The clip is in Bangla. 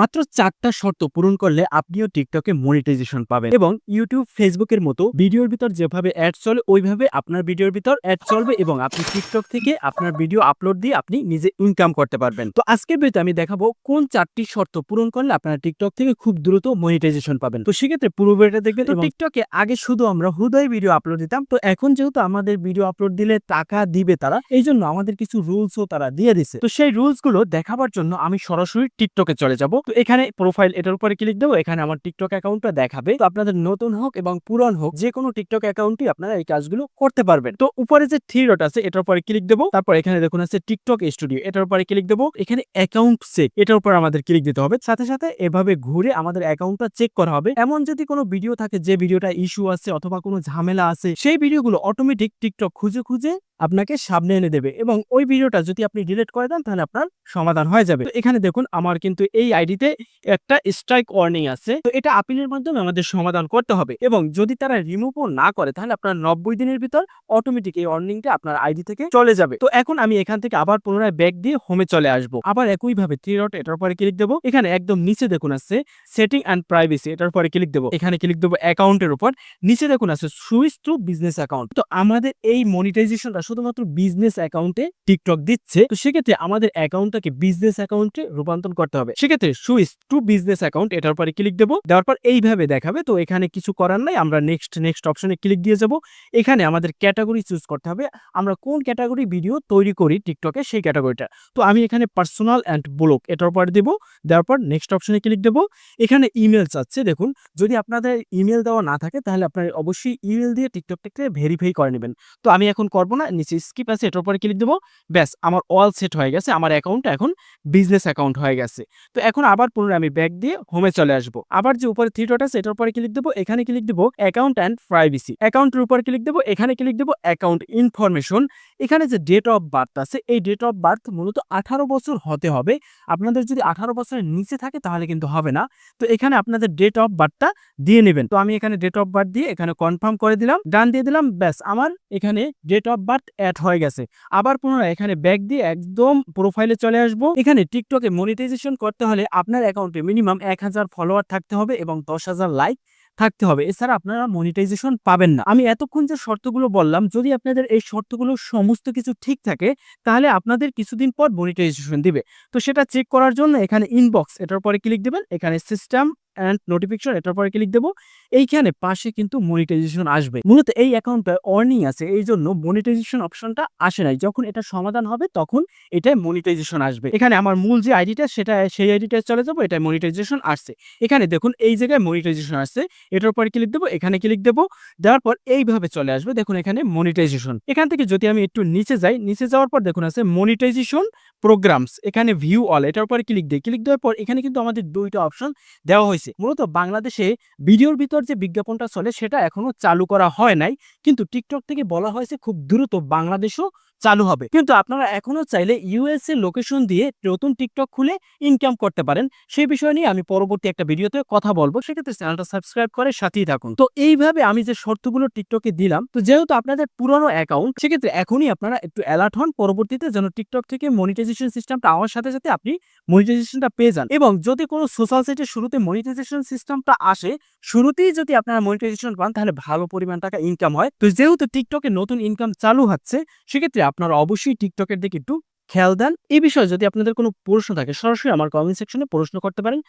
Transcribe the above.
মাত্র চারটা শর্ত পূরণ করলে আপনিও টিকটকে মনিটাইজেশন পাবেন এবং ইউটিউব ফেসবুকের মতো ভিডিওর ভিতর যেভাবে অ্যাড চলে ওইভাবে আপনার ভিডিওর ভিতর অ্যাড চলবে এবং আপনি টিকটক থেকে আপনার ভিডিও আপলোড দিয়ে আপনি নিজে ইনকাম করতে পারবেন। তো আজকের ভিডিওতে আমি দেখাবো কোন চারটি শর্ত পূরণ করলে আপনারা টিকটক থেকে খুব দ্রুত মনিটাইজেশন পাবেন। তো সেক্ষেত্রে পুরো ভিডিওটা দেখবেন টিকটকে আগে শুধু আমরা হুদয় ভিডিও আপলোড দিতাম তো এখন যেহেতু আমাদের ভিডিও আপলোড দিলে টাকা দিবে তারা এই জন্য আমাদের কিছু রুলসও তারা দিয়ে দিছে। তো সেই রুলসগুলো দেখাবার জন্য আমি সরাসরি টিকটকে চলে যাব। তো এখানে প্রোফাইল এটার উপরে ক্লিক দেবো, এখানে আমার টিকটক অ্যাকাউন্টটা দেখাবে। তো আপনাদের নতুন হোক এবং পুরান হোক যে কোনো টিকটক অ্যাকাউন্টই আপনারা এই কাজগুলো করতে পারবেন। তো উপরে যে থ্রি ডট আছে, এটার উপরে ক্লিক দেবো। তারপর এখানে দেখুন আছে টিকটক স্টুডিও এটার উপরে ক্লিক দেবো। এখানে অ্যাকাউন্ট চেক এটার উপর আমাদের ক্লিক দিতে হবে। সাথে সাথে এভাবে ঘুরে আমাদের অ্যাকাউন্টটা চেক করা হবে। এমন যদি কোনো ভিডিও থাকে যে ভিডিওটা ইস্যু আছে অথবা কোনো ঝামেলা আছে, সেই ভিডিওগুলো অটোমেটিক টিকটক খুঁজে খুঁজে আপনাকে সামনে এনে দেবে এবং ওই ভিডিওটা যদি আপনি ডিলিট করে দেন, তাহলে আপনার সমাধান হয়ে যাবে। তো এখানে দেখুন, আমার কিন্তু এই আইডিতে একটা স্ট্রাইক ওয়ার্নিং আছে। তো এটা আপিলের মাধ্যমে আমাদের সমাধান করতে হবে এবং যদি তারা রিমুভও না করে, তাহলে আপনার নব্বই দিনের ভিতর অটোমেটিক এই ওয়ার্নিংটা আপনার আইডি থেকে চলে যাবে। তো এখন আমি এখান থেকে আবার পুনরায় ব্যাক দিয়ে হোমে চলে আসব। আবার একইভাবে থ্রি ডট এটার পরে ক্লিক দেবো। এখানে একদম নিচে দেখুন আছে সেটিং অ্যান্ড প্রাইভেসি এটার পরে ক্লিক দেবো। এখানে ক্লিক দেবো অ্যাকাউন্টের উপর। নিচে দেখুন আছে সুইচ টু বিজনেস অ্যাকাউন্ট তো আমাদের এই মনিটাইজেশনটা শুধুমাত্র বিজনেস অ্যাকাউন্টে টিকটক দিচ্ছে, তো সেক্ষেত্রে আমাদের অ্যাকাউন্টটাকে বিজনেস অ্যাকাউন্টে রূপান্তর করতে হবে। সেক্ষেত্রে সুইচ টু বিজনেস অ্যাকাউন্ট এটার পরে ক্লিক দেবো, দেওয়ার পর এইভাবে দেখাবে, তো এখানে কিছু করার নাই, আমরা নেক্সট নেক্সট অপশনে ক্লিক দিয়ে যাব। এখানে আমাদের ক্যাটাগরি চুজ করতে হবে, আমরা কোন ক্যাটাগরি ভিডিও তৈরি করি টিকটকে সেই ক্যাটাগরিটা তো আমি এখানে পার্সোনাল অ্যান্ড ব্লগ এটার পর দেবো, দেওয়ার পর নেক্সট অপশনে ক্লিক দেবো। এখানে ইমেল চাচ্ছে দেখুন, যদি আপনাদের ইমেল দেওয়া না থাকে, তাহলে আপনার অবশ্যই ইমেল দিয়ে টিকটকটাকে ভেরিফাই করে নেবেন। তো আমি এখন করব না নিচে স্কিপ আছে, এটার উপরে ক্লিক দেবো, ব্যাস, আমার অল সেট হয়ে গেছে, আমার অ্যাকাউন্ট এখন বিজনেস অ্যাকাউন্ট হয়ে গেছে। তো এখন আবার পুনরায় আমি ব্যাক দিয়ে হোমে চলে আসব। আবার যে উপরে থ্রি ডট আছে, এটার উপরে ক্লিক দেবো, এখানে ক্লিক দেবো অ্যাকাউন্ট অ্যান্ড প্রাইভেসি অ্যাকাউন্টের উপর ক্লিক দেবো, এখানে ক্লিক দেবো অ্যাকাউন্ট ইনফরমেশন এখানে যে ডেট অফ বার্থ আছে, এই ডেট অফ বার্থ মূলত আঠারো বছর হতে হবে। আপনাদের যদি আঠারো বছরের নিচে থাকে তাহলে কিন্তু হবে না। তো এখানে আপনাদের ডেট অফ বার্থটা দিয়ে নেবেন। তো আমি এখানে ডেট অফ বার্থ দিয়ে এখানে কনফার্ম করে দিলাম। ডান দিয়ে দিলাম, ব্যাস, আমার এখানে ডেট অফ বার্থ অ্যাড হয়ে গেছে। আবার পুনরায় এখানে ব্যাক দিয়ে একদম প্রোফাইলে চলে আসব। এখানে টিকটকে মনিটাইজেশন করতে হলে আপনার অ্যাকাউন্টে মিনিমাম এক হাজার ফলোয়ার থাকতে হবে এবং দশ হাজার লাইক থাকতে হবে। এছাড়া আপনারা মনিটাইজেশন পাবেন না। আমি এতক্ষণ যে শর্তগুলো বললাম, যদি আপনাদের এই শর্তগুলো সমস্ত কিছু ঠিক থাকে, তাহলে আপনাদের কিছুদিন পর মনিটাইজেশন দিবে। তো সেটা চেক করার জন্য এখানে ইনবক্স এটার পরে ক্লিক দেবেন, এখানে সিস্টেম অ্যান্ড নোটিফিকেশন এটার পরে ক্লিক দেবো। এইখানে পাশে কিন্তু মনিটাইজেশন আসবে। মূলত এই অ্যাকাউন্টটা অর্নিং আছে এই জন্য মনিটাইজেশন অপশনটা আসে নাই। যখন এটা সমাধান হবে, তখন এটাই মনিটাইজেশন আসবে। এখানে আমার মূল যে আইডিটা সেটা, সেই আইডিটা চলে যাব এটা মনিটাইজেশন আসছে। এখানে দেখুন, এই জায়গায় মনিটাইজেশন আসছে। এটার উপরে ক্লিক দেবো, এখানে ক্লিক দেবো। দেওয়ার পর এইভাবে চলে আসবে। দেখুন, এখানে মনিটাইজেশন এখান থেকে যদি আমি একটু নিচে যাই, নিচে যাওয়ার পর দেখুন, আছে মনিটাইজেশন প্রোগ্রামস এখানে ভিউ অল এটার উপরে ক্লিক দিই ক্লিক দেওয়ার পর এখানে কিন্তু আমাদের দুইটা অপশন দেওয়া হয়েছে। মূলত বাংলাদেশে ভিডিওর ভিতর যে বিজ্ঞাপনটা চলে, সেটা এখনও চালু করা হয় নাই, কিন্তু টিকটক থেকে বলা হয়েছে খুব দ্রুত বাংলাদেশও চালু হবে। কিন্তু আপনারা এখনও চাইলে ইউএসএ লোকেশন দিয়ে নতুন টিকটক খুলে ইনকাম করতে পারেন। সেই বিষয় নিয়ে আমি পরবর্তী একটা ভিডিওতে কথা বলব। সেক্ষেত্রে চ্যানেলটা সাবস্ক্রাইব করে সাথেই থাকুন। তো এইভাবে আমি যে শর্তগুলো টিকটকে দিলাম, তো যেহেতু আপনাদের পুরনো অ্যাকাউন্ট সেক্ষেত্রে এখনই আপনারা একটু অ্যালার্ট হন। পরবর্তীতে যেন টিকটক থেকে মনিটাইজেশন সিস্টেমটা আমার সাথে সাথে আপনি মনিটাইজেশনটা পেয়ে যান। এবং যদি কোনো সোশ্যাল সাইটের শুরুতে মনিটাইজেশন সিস্টেমটা আসে, শুরুতেই যদি আপনারা মনিটাইজেশন পান, তাহলে ভালো পরিমাণ টাকা ইনকাম হয়। তো যেহেতু টিকটকে নতুন ইনকাম চালু হচ্ছে, সেক্ষেত্রে আপনারা অবশ্যই টিকটকের দিকে একটু খেয়াল দেন। এই বিষয়ে যদি আপনাদের কোনো প্রশ্ন থাকে, সরাসরি আমার কমেন্ট সেকশনে প্রশ্ন করতে পারেন।